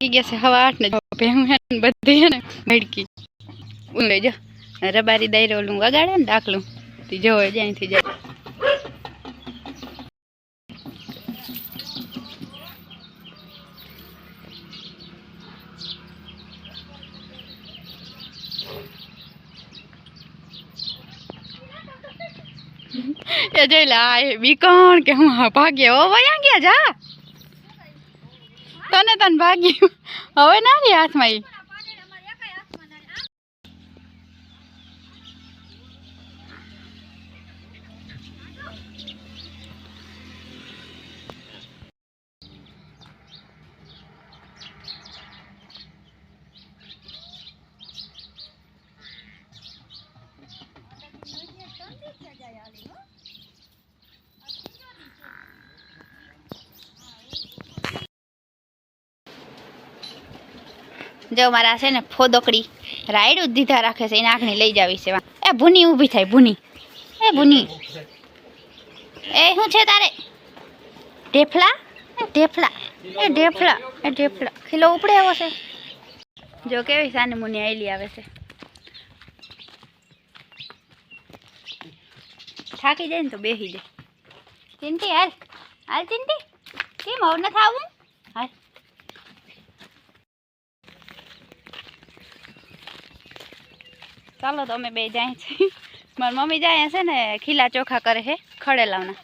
વાગી ગયા છે હવા આઠ ને ભેહું હે ને બધી હે ને ભડકી. ઉન લઈ જા. રબારી દાયરો ઓલું વગાડે ને ડાકલું તે જોવે જ્યાંથી જાય એ જોઈ લે, આ એ બીકણ કે હું હા ભાગ્ય ઓ વયા ગયા જા. તને તને ભાગ્યું. હવે ના રે હાથમાં ઈ. જો મારા છે ને ફોદકડી રાઈડ જ દીધા રાખે છે, એને આંખની લઈ જાવી છે એ ભૂની ઊભી થાય, ભૂની. એ ભૂની. એ શું છે તારે? ઢેફલા? ઢેફલા. એ ઢેફલા એ ઢેફલા. ખીલો ઉપડે એવો છે. જો કેવી સાની મુની આયલી આવે છે. થાકી જાય ને તો બેસી જાય. ચિંતી હાલ. હાલ ચિંતી કેમ આવું નથી આવું? હાલ. ચાલો તો અમે બે જાય છે. મારી મમ્મી જાય છે ને, ખીલા ચોખા કરે છે ખડેલાવના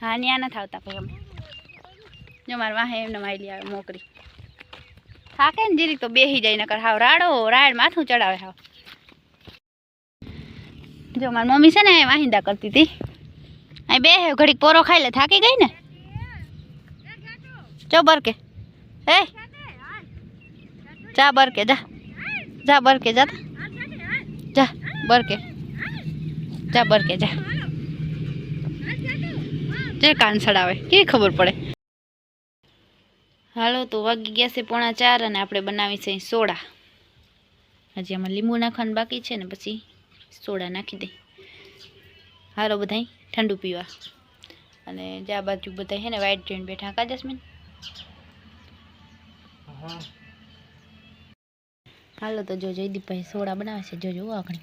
હા ત્યાં નથી આવતા ભાઈ અમે. જો મારા વાહે એમને માયલી આવે, મોકરી. થાકે ને જીરીક તો બેસી જાય, નકર હાવ રાડો, રાડ માથું ચડાવે હાવ. જો મારી મમ્મી છે ને વાહિંદા કરતી હતી. અહીં બે ઘડીક પોરો ખાઈ લે, થાકી ગઈ ને? ચો બરકે. હે? જા બરકે, જા. જા બરકે, જા. બરકે. જા બરકે જા. જે કાન સડાવે કેવી ખબર પડે? હાલો તો વાગી ગયા છે પોણા ચાર અને આપણે બનાવી છે સોડા. હજી આમાં લીંબુ નાખવાનું બાકી છે ને પછી સોડા નાખી દઈ હાલો બધાય ઠંડુ પીવા. અને જ્યાં બાજુ બધા છે ને વાઈટ જોઈને બેઠા. કા જસ્મીન? હાલો તો જો જયદીપભાઈ સોડા બનાવે છે. જોજો આગળ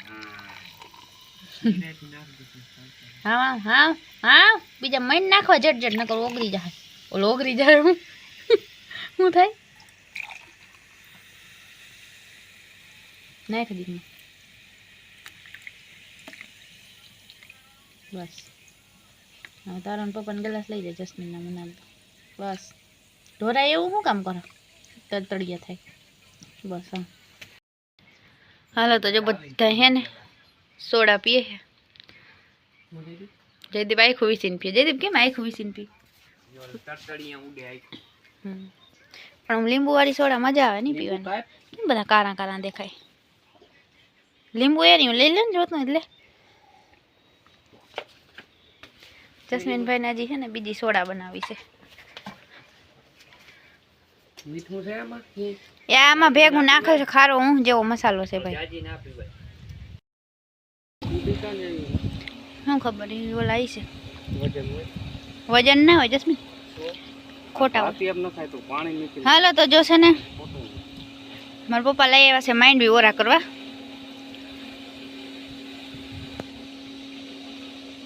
હા હા હા હા બીજા મૈન નાખવા જટ જટ, નકર ઓગળી જાય ઓલો ઓગળી જાય હું. શું થાય? નાખ દીધી બસ. હવે તારા ને પપ્પાને ગ્લાસ લઈ જાય જસ્મીનના મનાલ બસ. ઢોરાય એવું શું કામ કરો? તડતડિયા થાય. બસ, હા. હાલો તો જો બધા હે ને સોડા પીએ છે. જયદીપ આખું સીન પીએ. જયદીપ કેમ આખું સીન પી હમ. પણ લીંબુ લીંબુવાળી સોડા મજા આવે નહીં પીવાની? કેમ બધા કારા કારા દેખાય? લીંબુ એ નહીં લઈ લે ને જોતું એટલે. જસ્મીનભાઈ હજી છે ને બીજી સોડા બનાવી છે. મીઠું છે આમાં? એ આમાં ભેગું નાખે છે. ખારો હું જેવો મસાલો છે ભાઈ. ના શું ખબર? એ ઓલા ઈ છે. વજન હોય. વજન ના હોય જસ્મીન? ખોટા હોય. આપી એમ ન થાય તો પાણી નીકળી હાલો તો જો છે ને. ખોટું મારા પપ્પા લઈ આવ્યા છે માઇન્ડ બી ઓરા કરવા.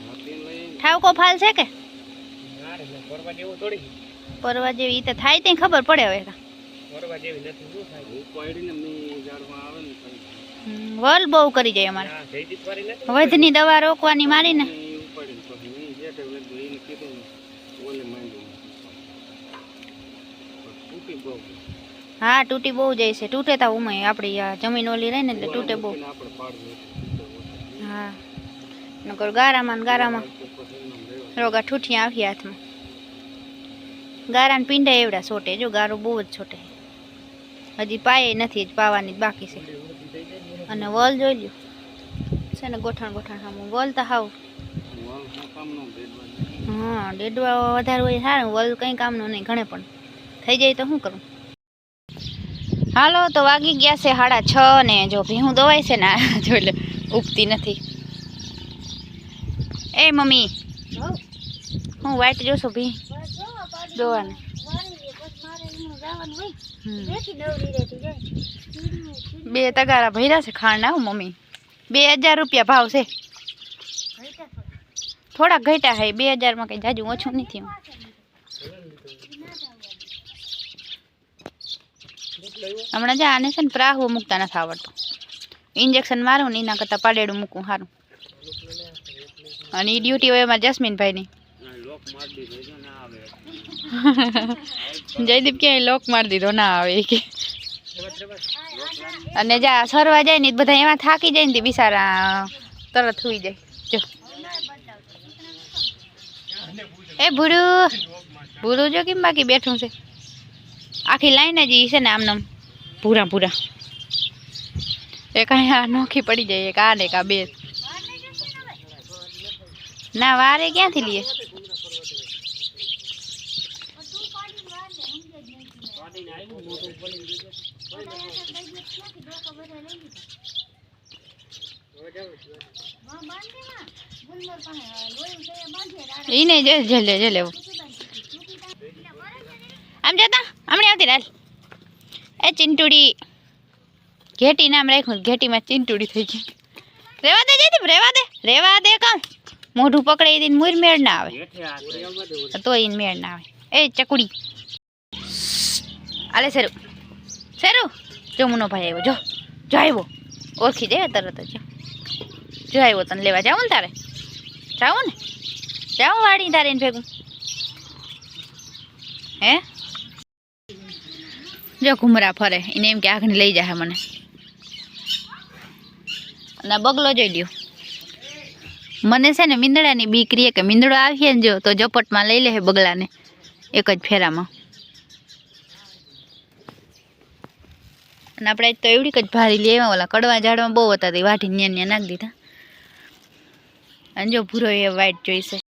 આપી એમ લઈએ ઠાવકો ફાલ છે કે? ના રે ફરવા જેવું થોડી પરવા જેવી ઈ તો થાય ત્યાં ખબર પડે હવે ફરવા જેવી નથી વલ બહુ કરી જાય અમારે. વધની દવા રોકવાની મારીને એ ઉપાડીને પછી મેં જેઠે વેલું એને કીધું ને હા તૂટી બહુ જાય છે. તૂટે તા ઉમય આપણી આ જમીન ઓલી રહે ને એટલે તૂટે બહુ. હા. નકર ગારામાં ને ગારામાં રોગા ઠૂઠિયા આવી હાથમાં. ગારાને પીંડા એવડા છોટે. જો ગારો બહુ જ છોટે. હજી પાયે નથી જ પાવાની બાકી છે. અને વલ જોઈ લ્યો. છે ને ગોઠણ ગોઠણ સામું વલ તો હાવ હા ડેડવા વધારે હોય સારું વલ કંઈ કામનું નહીં ઘણે પણ. થઈ જાય તો શું કરું? હાલો તો વાગી ગયા છે સાડા છ ને જો ભીહું દવાય છે ને આ જોઈ લે ઉપતી નથી. એ મમ્મી હું વાઈટ જોશો ભી? જોવાને હમ. બે તગારા ભર્યા છે ખાંડના હો મમ્મી. બે હજાર રૂપિયા ભાવ છે. થોડાક ઘટ્યા હે બે હજારમાં કંઈ જાજુ ઓછું નથી એમ. હમણાં જા, આને છે ને પ્રાહુ મૂકતા નથી આવડતું. ઇન્જેક્શન મારું ને એના કરતાં પાડેડું મૂકવું સારું અને એ ડ્યુટી હોય એમાં જસ્મીનભાઈની. આ લોક માર દીધો જો ના આવે જયદીપ ક્યાંય લોક મારી દીધો, ના આવે ઈ કે. અને જ્યાં સરવા જાય ને બધા એમાં થાકી જાય ને તે બિચારા તરત સુઈ જાય. જો. એ ભૂડું ભૂડું જો કેમ બાકી બેઠું છે? આખી લાઈન જ છે ને આમ ભૂરા પૂરા પૂરા એક અહીંયા નોખી પડી જાય, એક આ ને એક આ બે. ના, વારે ક્યાંથી લઈએ નહીં જે જે જે આમ જતા? હમણાં આવતી રાલ. એ ચિંટુડી. ઘેટી નામ રાખ્યું, ઘેટીમાં ચિંટુડી થઈ ગઈ. રેવા દે, જયદીપ, રેવા દે રેવા દે કામ મોઢું પકડાઈ દઈને મુર મેળ ના આવે. તો એને મેળ ના આવે. એ ચકુડી. આલે સેરું સેરું જો મુનો ભાઈ આવ્યો, જો. જો આવ્યો. ઓળખી જાય તરત જ. જો. આવ્યો તને લેવા જાવ ને તારે? જાવું ને? જાવું વાડી તારે એને ભેગું? હે? જો ઘુમરા ફરે, એને એમ કે આખને લઈ જાય મને. અને બગલો જોઈ લ્યો. મને છે ને મીંદડાની બીક રીએ કે મીંદડો આવીએ ને જો, તો ઝપટમાં લઈ લે હે બગલાને. એક જ ફેરામાં. અને આપણે તો એવડીક જ ભારી લેવા ઓલા કડવા ઝાડમાં બહુ હતા, તે વાઢીને ન્યા ન્યા નાખી દીધા. અને જો ભૂરો એ વાઈટ જોઈશે.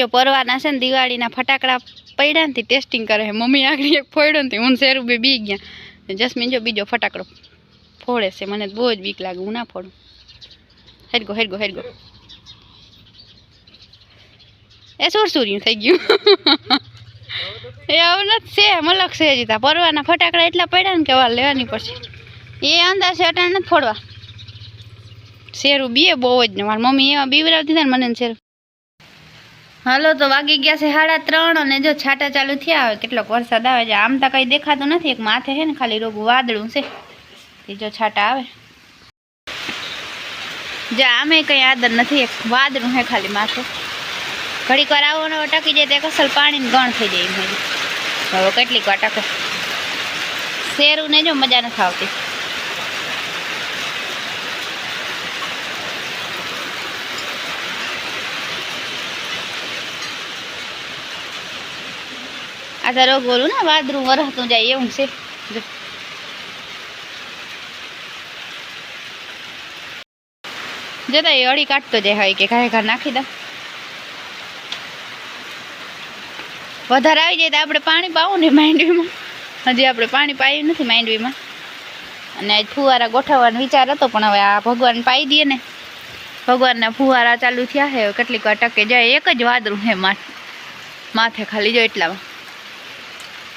જો પરવાના છે ને દિવાળીના ફટાકડા પડ્યા ને ટેસ્ટિંગ કરે છે. મમ્મી આગળ એક ફોડ્યો ને હું શેરું બે બી ગયા. જસ્મીન જો બીજો ફટાકડો ફોડે છે. મને બહુ જ બીક લાગે, હું ના ફોડું. હેરગો હેરગો હેરગો એ સુરસુર્યું થઈ ગયું. એ આવું નથી છે મલક છે હજી પરવાના ફટાકડા એટલા પડ્યા ને કે વાર લેવાની પડશે. એ અંદાજ અટાણે નથી ફોડવા. શેરું બીએ બહુ જ ને મારી મમ્મી એવા બીવરાવતી હતા ને મને શેરું. હાલો, તો વાગી ગયા છે સાડા ત્રણ અને જો છાટા ચાલુ થયા આવે કેટલોક વરસાદ આવે છે. આમ તો કંઈ દેખાતું નથી, એક માથે છે ને ખાલી રોગ વાદળું છે. તે જો છાટા આવે. જે આમે કંઈ આદર નથી, એક વાદળું છે ખાલી માથે. ઘડીક વાર આવો ને ટકી જાય તો એક અસલ પાણીની ગણ થઈ જાય એમ હવે કેટલીક વાર ટકે. શેરું ને જો મજા નથી આવતી. આ તો રોગ ઓલું ને વાદરું વરસતું જાય એવું છે. જતા એ અડી કાઢતો જાય હોય કે ઘરે ઘર નાખી દે. વધારે આવી જાય તો આપણે પાણી પાવું ને માંડવીમાં. હજી આપણે પાણી પાયું નથી માંડવીમાં. અને ફુવારા ગોઠવવાનો વિચાર હતો, પણ હવે આ ભગવાન પાઈ દઈએ ને. ભગવાનના ફુવારા ચાલુ થયા છે કેટલીક વાર ટકે જાય, એક જ વાદળું છે માથે ખાલી જો એટલામાં.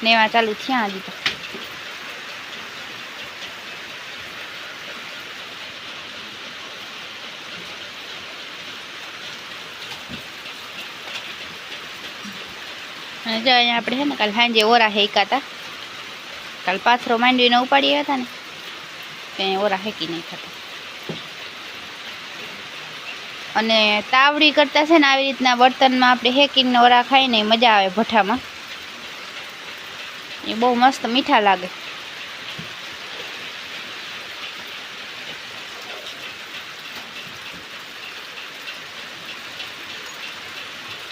ને એમાં ચાલુ થયા હજી તો. જો અહીંયા આપણે છે ને કાલ સાંજે ઓરા હેકા હતા. કાલ પાથરો માંડવીને ઉપાડી હતા ને ત્યાં ઓરા હેકી નહીં ખાતા અને તાવડી કરતા છે ને આવી રીતના બર્તનમાં આપણે હેકીને ઓરા ખાઈને મજા આવે ભઠ્ઠામાં. એ બહુ મસ્ત મીઠા લાગે.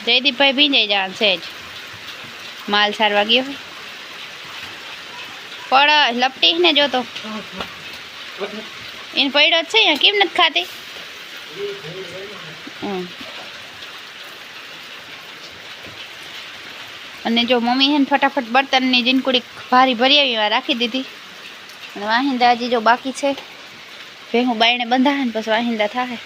જયદીપભાઈ ભીંજાઈ જવાનું છે જ. માલ સારવા ગયો. પડ લપટી ને જોતો એને પડ્યો જ છે કેમ નથી ખાતી? હમ. અને જો મમ્મી હે ને ફટાફટ બર્તનની જીનકુડી ભારી ભરી આવી રાખી દીધી. અને વાહિંદા હજી જો બાકી છે, ભેહું બાયણે બંધાય ને પછી વાહિંદા થાય